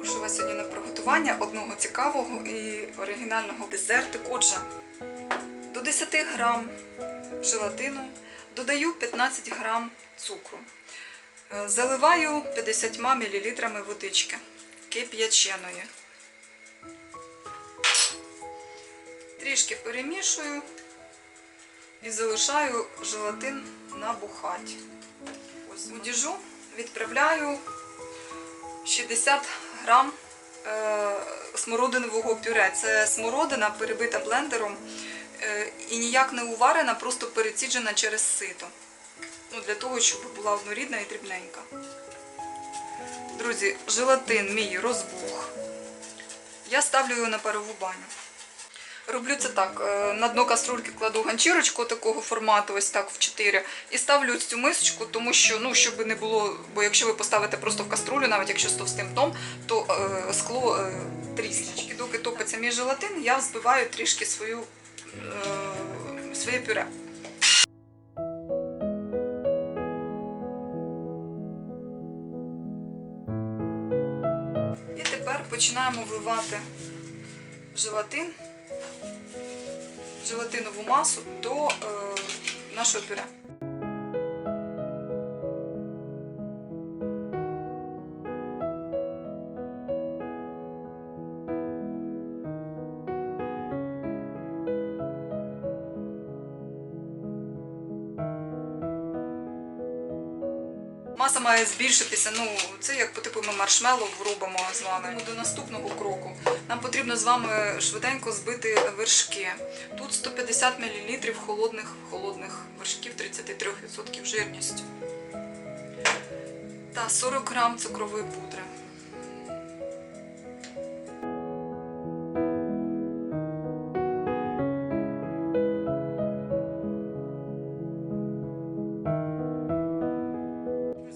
Прошу вас сьогодні на приготування одного цікавого і оригінального десертику. Отже, до 10 грам желатину додаю 15 грам цукру. Е, Заливаю 50 мл водички кип'яченої. Трішки перемішую і залишаю желатин набухати. Ось у діжу відправляю 60 грам е, смородинового пюре. Це смородина перебита блендером е, і ніяк не уварена, просто переціджена через сито. Ну, для того, щоб була однорідна і дрібненька. Друзі, желатин мій розбух. Я ставлю його на парову баню. Роблю це так. е, На дно каструльки кладу ганчірочку такого формату, ось так в 4, і ставлю цю мисочку, тому що, ну, щоб не було, бо якщо ви поставите просто в каструлю, навіть якщо з товстим дном, то е, скло е, тріснічки. Доки топиться мій желатин, я взбиваю трішки свою, е, своє пюре. І тепер починаємо вливати желатин желатинову масу до е, нашого пюре. Маса має збільшитися. Ну, це як по типу ми маршмеллоу робимо з вами. До наступного кроку нам потрібно з вами швиденько збити вершки. Тут 150 мл холодних, холодних вершків 33% жирністю. Та 40 грам цукрової пудри.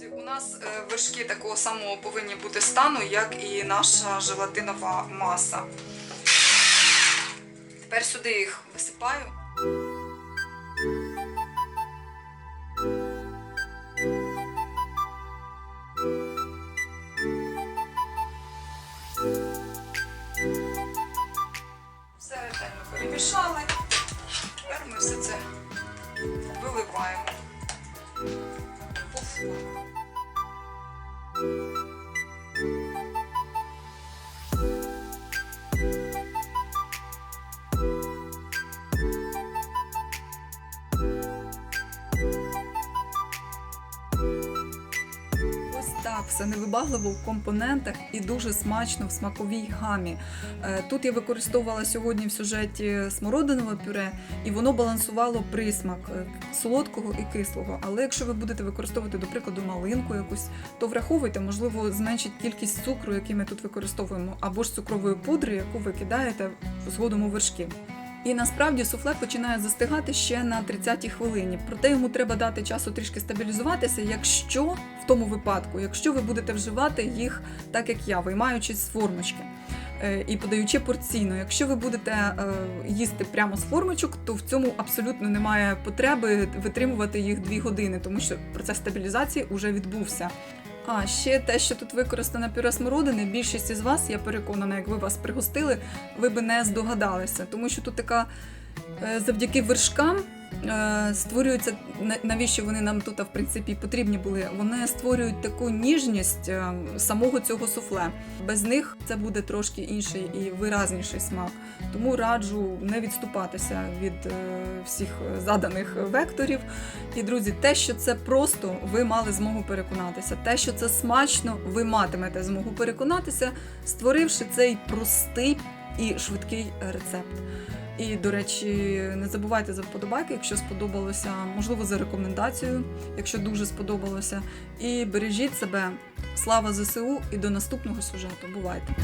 Друзі, у нас е, вершки такого самого повинні бути стану, як і наша желатинова маса. Тепер сюди їх висипаю. Все ретельно перемішали. Так, все невибагливо в компонентах і дуже смачно в смаковій гамі. Е, Тут я використовувала сьогодні в сюжеті смородинове пюре, і воно балансувало присмак е, солодкого і кислого. Але якщо ви будете використовувати, до прикладу, малинку якусь, то враховуйте, можливо, зменшить кількість цукру, який ми тут використовуємо, або ж цукрової пудри, яку ви кидаєте згодом у вершки. І насправді суфле починає застигати ще на 30-й хвилині. Проте йому треба дати часу трішки стабілізуватися, якщо в тому випадку, якщо ви будете вживати їх так, як я, виймаючи з формочки. е, І подаючи порційно, якщо ви будете е, їсти прямо з формочок, то в цьому абсолютно немає потреби витримувати їх дві години, тому що процес стабілізації вже відбувся. А ще те, що тут використане пюре смородини, більшість із вас, я переконана, як ви вас пригостили, ви би не здогадалися, тому що тут така е, завдяки вершкам е, створюється навіщо вони нам тут в принципі потрібні були. Вони створюють таку ніжність е, самого цього суфле. Без них це буде трошки інший і виразніший смак. Тому раджу не відступатися від е, всіх заданих векторів. І друзі, те, що це просто, ви мали змогу переконатися. Те, що це смачно, ви матимете змогу переконатися, створивши цей простий і швидкий рецепт. І, до речі, не забувайте за вподобайки, якщо сподобалося, можливо, за рекомендацією, якщо дуже сподобалося. І бережіть себе. Слава ЗСУ і до наступного сюжету. Бувайте!